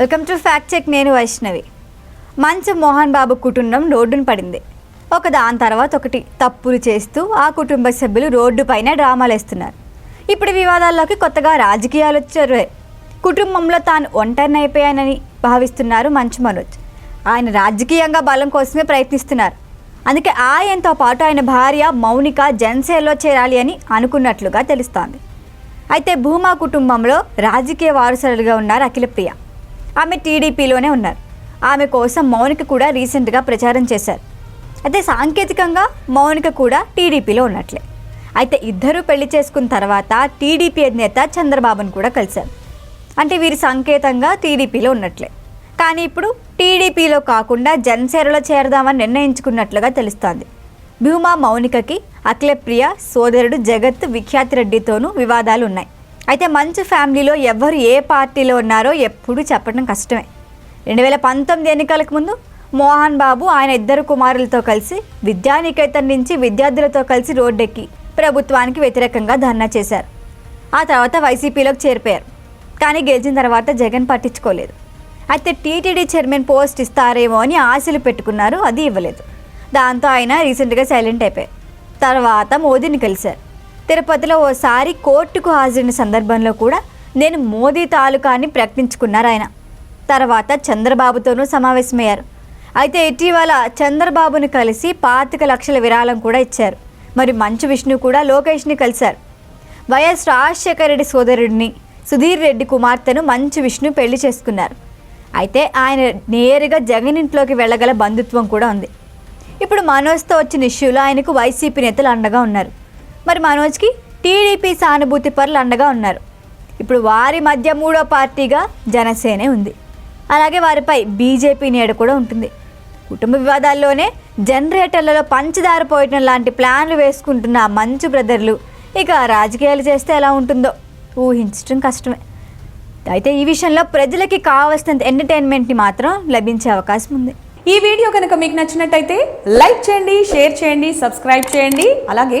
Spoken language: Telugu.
వెల్కమ్ టు ఫ్యాక్ట్ చెక్ నేను వైష్ణవి. మంచు మోహన్ బాబు కుటుంబం రోడ్డున పడింది. ఒక దాని తర్వాత ఒకటి. తప్పులు చేస్తూ ఆ కుటుంబ సభ్యులు రోడ్డు పైన డ్రామాలు వేస్తున్నారు. ఇప్పుడు వివాదాల్లోకి కొత్తగా రాజకీయాలు వచ్చారు. కుటుంబంలో తాను ఒంటరిని అయిపోయానని భావిస్తున్నారు మంచు మనోజ్. ఆయన రాజకీయంగా బలం కోసమే ప్రయత్నిస్తున్నారు. అందుకే ఆయనతో పాటు ఆయన భార్య మౌనిక జనసేనలో చేరాలి అని అనుకున్నట్లుగా తెలుస్తోంది. అయితే భూమా కుటుంబంలో రాజకీయ వారసులుగా ఉన్నారు అఖిలప్రియ. ఆమె టీడీపీలోనే ఉన్నారు. ఆమె కోసం మౌనిక కూడా రీసెంట్గా ప్రచారం చేశారు. అయితే సాంకేతికంగా మౌనిక కూడా టీడీపీలో ఉన్నట్లే. అయితే ఇద్దరూ పెళ్ళి చేసుకున్న తర్వాత టీడీపీ అధినేత చంద్రబాబును కూడా కలిశారు. అంటే వీరి సంకేతంగా టీడీపీలో ఉన్నట్లే. కానీ ఇప్పుడు టీడీపీలో కాకుండా జనసేనలో చేరదామని నిర్ణయించుకున్నట్లుగా తెలుస్తోంది. భూమా మౌనికకి అఖిలప్రియ సోదరుడు జగత్ విఖ్యాతి రెడ్డితోనూ వివాదాలు ఉన్నాయి. అయితే మంచు ఫ్యామిలీలో ఎవరు ఏ పార్టీలో ఉన్నారో ఎప్పుడూ చెప్పడం కష్టమే. రెండు వేల పంతొమ్మిది ఎన్నికలకు ముందు మోహన్ బాబు ఆయన ఇద్దరు కుమారులతో కలిసి విద్యానికేతన్ నుంచి విద్యార్థులతో కలిసి రోడ్డెక్కి ప్రభుత్వానికి వ్యతిరేకంగా ధర్నా చేశారు. ఆ తర్వాత వైసీపీలోకి చేరిపోయారు. కానీ గెలిచిన తర్వాత జగన్ పట్టించుకోలేదు. అయితే టీటీడీ చైర్మన్ పోస్ట్ ఇస్తారేమో అని ఆశలు పెట్టుకున్నారు అది ఇవ్వలేదు. దాంతో ఆయన రీసెంట్గా సైలెంట్ అయిపోయారు. తర్వాత మోదీని కలిశారు. తిరుపతిలో ఓసారి కోర్టుకు హాజరైన సందర్భంలో కూడా నేను మోదీ తాలూకా అని ప్రకటించుకున్నారు ఆయన. తర్వాత చంద్రబాబుతోనూ సమావేశమయ్యారు. అయితే ఇటీవల చంద్రబాబును కలిసి పాతిక లక్షల విరాళం కూడా ఇచ్చారు. మరి మంచు విష్ణు కూడా లోకేష్ని కలిశారు. వైఎస్ రాజశేఖర రెడ్డి సోదరుడిని సుధీర్ రెడ్డి కుమార్తెను మంచు విష్ణు పెళ్ళి చేసుకున్నారు. అయితే ఆయన నేరుగా జగన్ ఇంట్లోకి వెళ్ళగల బంధుత్వం కూడా ఉంది. ఇప్పుడు మనోజ్తో వచ్చిన ఇష్యూలో ఆయనకు వైసీపీ నేతలు అండగా ఉన్నారు. మరి మనోజ్కి టీడీపీ సానుభూతి పరులు అండగా ఉన్నారు. ఇప్పుడు వారి మధ్య మూడో పార్టీగా జనసేనే ఉంది. అలాగే వారిపై బీజేపీ నీడ కూడా ఉంటుంది. కుటుంబ వివాదాల్లోనే జనరేటర్లలో పంచదార పోయటం లాంటి ప్లాన్లు వేసుకుంటున్న మంచు బ్రదర్లు ఇక రాజకీయాలు చేస్తే ఎలా ఉంటుందో ఊహించడం కష్టమే. అయితే ఈ విషయంలో ప్రజలకి కావాల్సినంత ఎంటర్టైన్మెంట్ని మాత్రం లభించే అవకాశం ఉంది. ఈ వీడియో కనుక మీకు నచ్చినట్టయితే లైక్ చేయండి షేర్ చేయండి సబ్స్క్రైబ్ చేయండి అలాగే